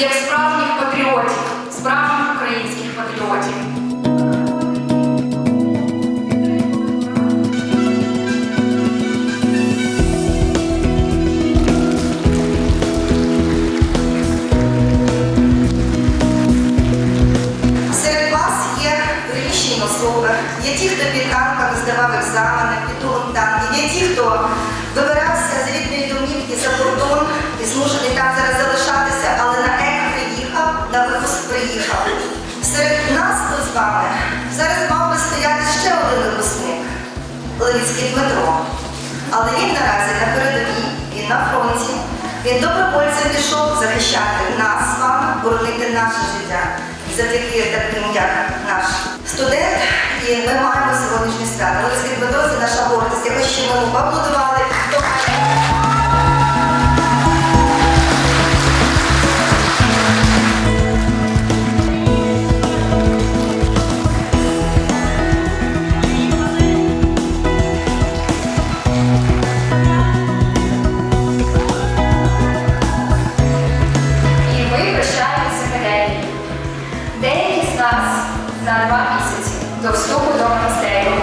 як справжніх патріотів, справжніх українських патріотів. Серед вас є приміщені особи, є ті, хто під арками здавав екзамени, під танки, є ті, хто вибирався з рідної домівки за кордон і змушений там зараз залишатися. але Левицький Дмитро. Але він наразі на передовій, він на фронті. Він добровольцем пішов захищати нас з вами, боронити наше життя. Завдяки таким, як наш студент, і ми маємо сьогоднішнє свято. Левицький Дмитро це наша гордість. Я хочу, йому поаплодували. На два місяці до вступу до монастирю,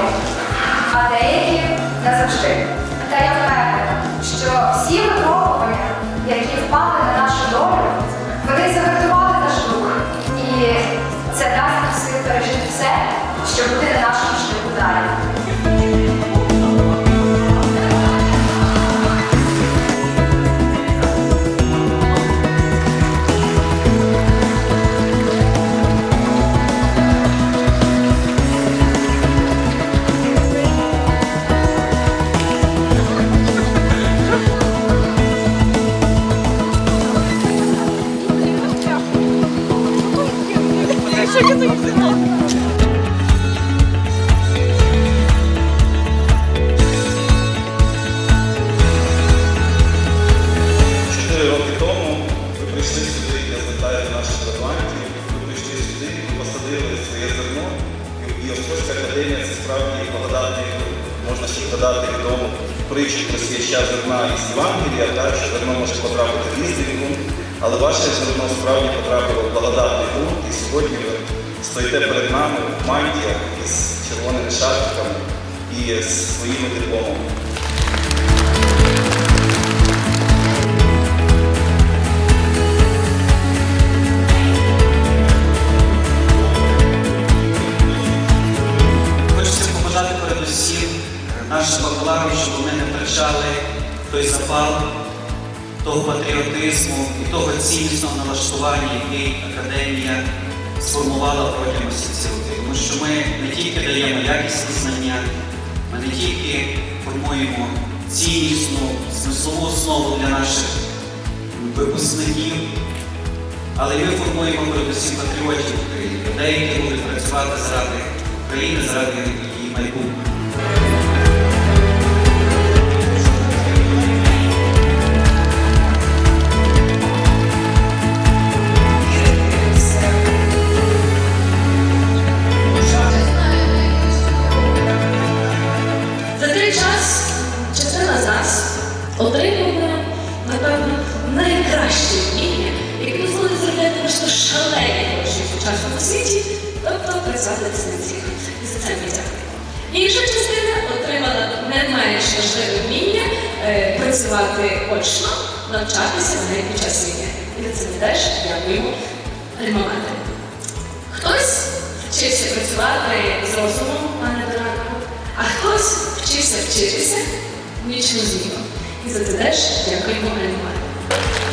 а деякі назавжди. Та я впевнена, що всі випробування, які впали на нашу долю, вони загартували наш дух. І це дасть нам сил пережити все, що буде на нашому прийшли сюди, я до наших громадів, ви прийшли сюди, посадили своє зерно, і Острозька академія це справді благодатний. Можна ще додати відому притчу про свяща зерна із Євангелія, так, що зерно може потрапити в ґрунт, але ваше зерно справді потрапило в благодатний ґрунт, і сьогодні ви стоїте перед нами в мантіях із червоними шапками і з своїми дипломами. Побажати передусім нашим щоб вони не втрачали той запал, того патріотизму і того ціннісного налаштування, який академія сформувала протягом всіх років. Тому що ми не тільки даємо якісні знання, ми не тільки формуємо ціннісну, смислову основу для наших випускників, але ми формуємо передусім патріотів України, людей, які будуть працювати заради країни, заради її майбутнього. Отримала, напевно, найкраще вміння, яке дозволить заробляти просто шалені гроші в сучасному світі, тобто працювати дистанційно. І Інша частина отримала не менш важливе вміння е, працювати очно, навчатися в під час війни. І за це теж дякуємо альмамати. Хтось вчився працювати з розумом, а не а хтось вчився вчитися нічну зміну. І за це теж дякуємо Альмарі.